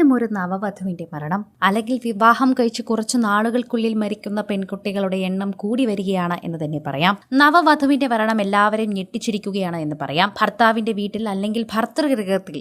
വീണ്ടും ഒരു നവവധുവിന്റെ മരണം. അല്ലെങ്കിൽ വിവാഹം കഴിച്ച് കുറച്ചു നാളുകൾക്കുള്ളിൽ മരിക്കുന്ന പെൺകുട്ടികളുടെ എണ്ണം കൂടി വരികയാണ് എന്ന് തന്നെ പറയാം. നവവധുവിന്റെ മരണം എല്ലാവരെയും ഞെട്ടിച്ചിരിക്കുകയാണ് എന്ന് പറയാം. ഭർത്താവിന്റെ വീട്ടിൽ അല്ലെങ്കിൽ ഭർത്തൃഗൃഹത്തിൽ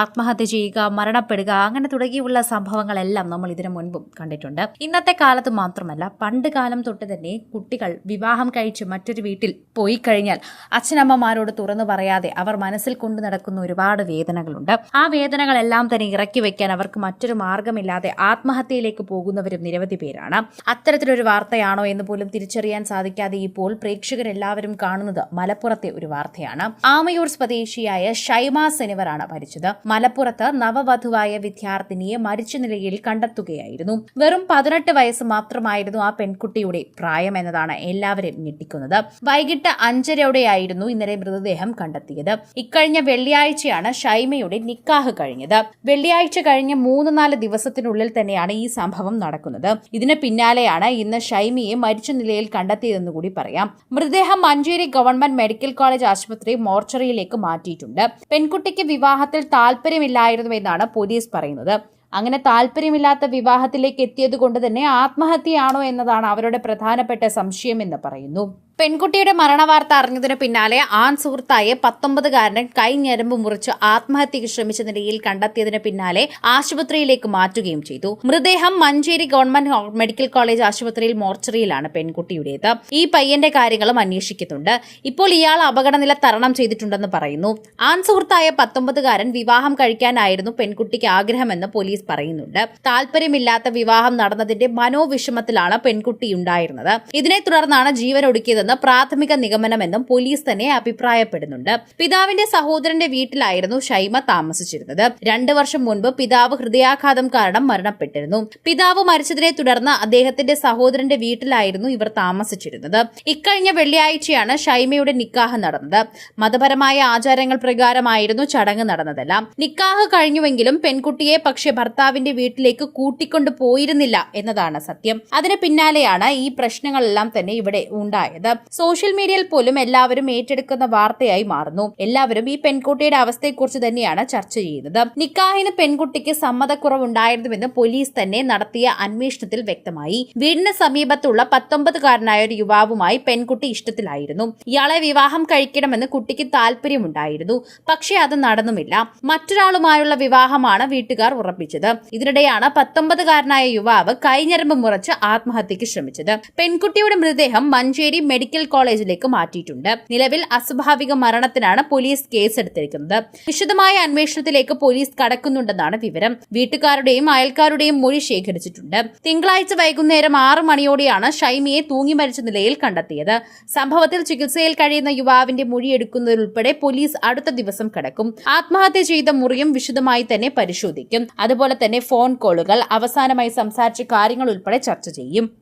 ആത്മഹത്യ ചെയ്യുക മരണപ്പെടുക അങ്ങനെ തുടങ്ങിയുള്ള സംഭവങ്ങളെല്ലാം നമ്മൾ ഇതിനു മുൻപും കണ്ടിട്ടുണ്ട്. ഇന്നത്തെ കാലത്ത് മാത്രമല്ല പണ്ട് കാലം തൊട്ട് തന്നെ കുട്ടികൾ വിവാഹം കഴിച്ച് മറ്റൊരു വീട്ടിൽ പോയി കഴിഞ്ഞാൽ അച്ഛനമ്മമാരോട് തുറന്നു പറയാതെ അവർ മനസ്സിൽ കൊണ്ടു നടക്കുന്ന ഒരുപാട് വേദനകളുണ്ട്. ആ വേദനകളെല്ലാം തന്നെ ഇറക്കി വെക്കാൻ അവർക്ക് മറ്റൊരു മാർഗമില്ലാതെ ആത്മഹത്യയിലേക്ക് പോകുന്നവരും നിരവധി പേരാണ്. അത്തരത്തിലൊരു വാർത്തയാണോ എന്ന് പോലും തിരിച്ചറിയാൻ സാധിക്കാതെ ഇപ്പോൾ പ്രേക്ഷകരെല്ലാവരും കാണുന്നത് മലപ്പുറത്തെ ഒരു വാർത്തയാണ്. ആമയൂർ സ്വദേശിയായ ഷൈമ സെനിവറാണ് മരിച്ചത്. മലപ്പുറത്ത് നവവധുവായ വിദ്യാർത്ഥിനിയെ മരിച്ച നിലയിൽ കണ്ടെത്തുകയായിരുന്നു. വെറും പതിനെട്ട് വയസ്സ് മാത്രമായിരുന്നു ആ പെൺകുട്ടിയുടെ പ്രായം എന്നതാണ് എല്ലാവരെയും ഞെട്ടിക്കുന്നത്. വൈകിട്ട് അഞ്ചരയോടെയായിരുന്നു ഇന്നലെ മൃതദേഹം കണ്ടെത്തിയത്. ഇക്കഴിഞ്ഞ വെള്ളിയാഴ്ചയാണ് ഷൈമയുടെ നിക്കാഹ് കഴിഞ്ഞത്. വെള്ളിയാഴ്ച കഴിഞ്ഞ് മൂന്ന് നാല് ദിവസത്തിനുള്ളിൽ തന്നെയാണ് ഈ സംഭവം നടക്കുന്നത്. ഇതിന് പിന്നാലെയാണ് ഇന്ന് ഷൈമിയെ മരിച്ച നിലയിൽ കണ്ടെത്തിയതെന്ന് കൂടി പറയാം. മൃതദേഹം മഞ്ചേരി ഗവൺമെന്റ് മെഡിക്കൽ കോളേജ് ആശുപത്രി മോർച്ചറിയിലേക്ക് മാറ്റിയിട്ടുണ്ട്. പെൺകുട്ടിക്ക് വിവാഹത്തിൽ താല്പര്യമില്ലായിരുന്നുവെന്നാണ് പോലീസ് പറയുന്നത്. അങ്ങനെ താല്പര്യമില്ലാത്ത വിവാഹത്തിലേക്ക് എത്തിയത് കൊണ്ട് തന്നെ ആത്മഹത്യയാണോ എന്നതാണ് അവരുടെ പ്രധാനപ്പെട്ട സംശയമെന്ന് പറയുന്നു. പെൺകുട്ടിയുടെ മരണവാർത്ത അറിഞ്ഞതിന് പിന്നാലെ ആൺ സുഹൃത്തായ പത്തൊമ്പതുകാരൻ കൈ ഞരമ്പ് മുറിച്ച് ആത്മഹത്യയ്ക്ക് ശ്രമിച്ച നിലയിൽ കണ്ടെത്തിയതിന് പിന്നാലെ ആശുപത്രിയിലേക്ക് മാറ്റുകയും ചെയ്തു. മൃതദേഹം മഞ്ചേരി ഗവൺമെന്റ് മെഡിക്കൽ കോളേജ് ആശുപത്രിയിൽ മോർച്ചറിയിലാണ് പെൺകുട്ടിയുടേത്. ഈ പയ്യന്റെ കാര്യങ്ങളും അന്വേഷിക്കുന്നുണ്ട്. ഇപ്പോൾ ഇയാൾ അപകടനില തരണം ചെയ്തിട്ടുണ്ടെന്ന് പറയുന്നു. ആൺ സുഹൃത്തായ പത്തൊമ്പതുകാരൻ വിവാഹം കഴിക്കാനായിരുന്നു പെൺകുട്ടിക്ക് ആഗ്രഹമെന്ന് പോലീസ് പറയുന്നുണ്ട്. താല്പര്യമില്ലാത്ത വിവാഹം നടന്നതിന്റെ മനോവിഷമത്തിലാണ് പെൺകുട്ടി ഉണ്ടായിരുന്നത്. ഇതിനെ തുടർന്നാണ് ജീവൻ ഒടുക്കിയതെന്ന് പ്രാഥമിക നിഗമനമെന്നും പോലീസ് തന്നെ അഭിപ്രായപ്പെടുന്നുണ്ട്. പിതാവിന്റെ സഹോദരന്റെ വീട്ടിലായിരുന്നു ഷൈമ താമസിച്ചിരുന്നത്. രണ്ടു വർഷം മുൻപ് പിതാവ് ഹൃദയാഘാതം കാരണം മരണപ്പെട്ടിരുന്നു. പിതാവ് മരിച്ചതിനെ തുടർന്ന് അദ്ദേഹത്തിന്റെ സഹോദരന്റെ വീട്ടിലായിരുന്നു ഇവർ താമസിച്ചിരുന്നത്. ഇക്കഴിഞ്ഞ വെള്ളിയാഴ്ചയാണ് ഷൈമയുടെ നിക്കാഹ് നടന്നത്. മതപരമായ ആചാരങ്ങൾ പ്രകാരമായിരുന്നു ചടങ്ങ് നടന്നതെല്ലാം. നിക്കാഹ് കഴിഞ്ഞുവെങ്കിലും പെൺകുട്ടിയെ പക്ഷേ ഭർത്താവിന്റെ വീട്ടിലേക്ക് കൂട്ടിക്കൊണ്ടു പോയിരുന്നില്ല എന്നതാണ് സത്യം. അതിന് പിന്നാലെയാണ് ഈ പ്രശ്നങ്ങളെല്ലാം തന്നെ ഇവിടെ ഉണ്ടായത്. സോഷ്യൽ മീഡിയയിൽ പോലും എല്ലാവരും ഏറ്റെടുക്കുന്ന വാർത്തയായി മാറുന്നു. എല്ലാവരും ഈ പെൺകുട്ടിയുടെ അവസ്ഥയെക്കുറിച്ച് തന്നെയാണ് ചർച്ച ചെയ്യുന്നത്. നിക്കാഹിന് പെൺകുട്ടിക്ക് സമ്മതക്കുറവുണ്ടായിരുന്നുവെന്ന് പോലീസ് തന്നെ നടത്തിയ അന്വേഷണത്തിൽ വ്യക്തമായി. വീടിന് സമീപത്തുള്ള പത്തൊമ്പതുകാരനായ ഒരു യുവാവുമായി പെൺകുട്ടി ഇഷ്ടത്തിലായിരുന്നു. ഇയാളെ വിവാഹം കഴിക്കണമെന്ന് കുട്ടിക്ക് താല്പര്യമുണ്ടായിരുന്നു. പക്ഷേ അത് നടന്നുമില്ല. മറ്റൊരാളുമായുള്ള വിവാഹമാണ് വീട്ടുകാർ ഉറപ്പിച്ചത്. ഇതിനിടെയാണ് പത്തൊമ്പതുകാരനായ യുവാവ് കൈഞ്ഞരമ്പ് മുറച്ച് ആത്മഹത്യക്ക് ശ്രമിച്ചത്. പെൺകുട്ടിയുടെ മൃതദേഹം മഞ്ചേരി മെഡിക്കൽ കോളേജിലേക്ക് മാറ്റിയിട്ടുണ്ട്. നിലവിൽ അസ്വാഭാവിക മരണത്തിനാണ് പോലീസ് കേസെടുത്തിരിക്കുന്നത്. വിശദമായ അന്വേഷണത്തിലേക്ക് പോലീസ് കടക്കുന്നുണ്ടെന്നാണ് വിവരം. വീട്ടുകാരുടെയും അയൽക്കാരുടെയും മൊഴി ശേഖരിച്ചിട്ടുണ്ട്. തിങ്കളാഴ്ച വൈകുന്നേരം ആറ് മണിയോടെയാണ് ഷൈമിയെ തൂങ്ങി മരിച്ച നിലയിൽ കണ്ടെത്തിയത്. സംഭവത്തിൽ ചികിത്സയിൽ കഴിയുന്ന യുവാവിന്റെ മൊഴിയെടുക്കുന്നതിലുൾപ്പെടെ പോലീസ് അടുത്ത ദിവസം കടക്കും. ആത്മഹത്യ ചെയ്ത മുറിയും വിശദമായി തന്നെ പരിശോധിക്കും. അതുപോലെ തന്നെ ഫോൺ കോളുകൾ അവസാനമായി സംസാരിച്ച കാര്യങ്ങൾ ഉൾപ്പെടെ ചർച്ച ചെയ്യും.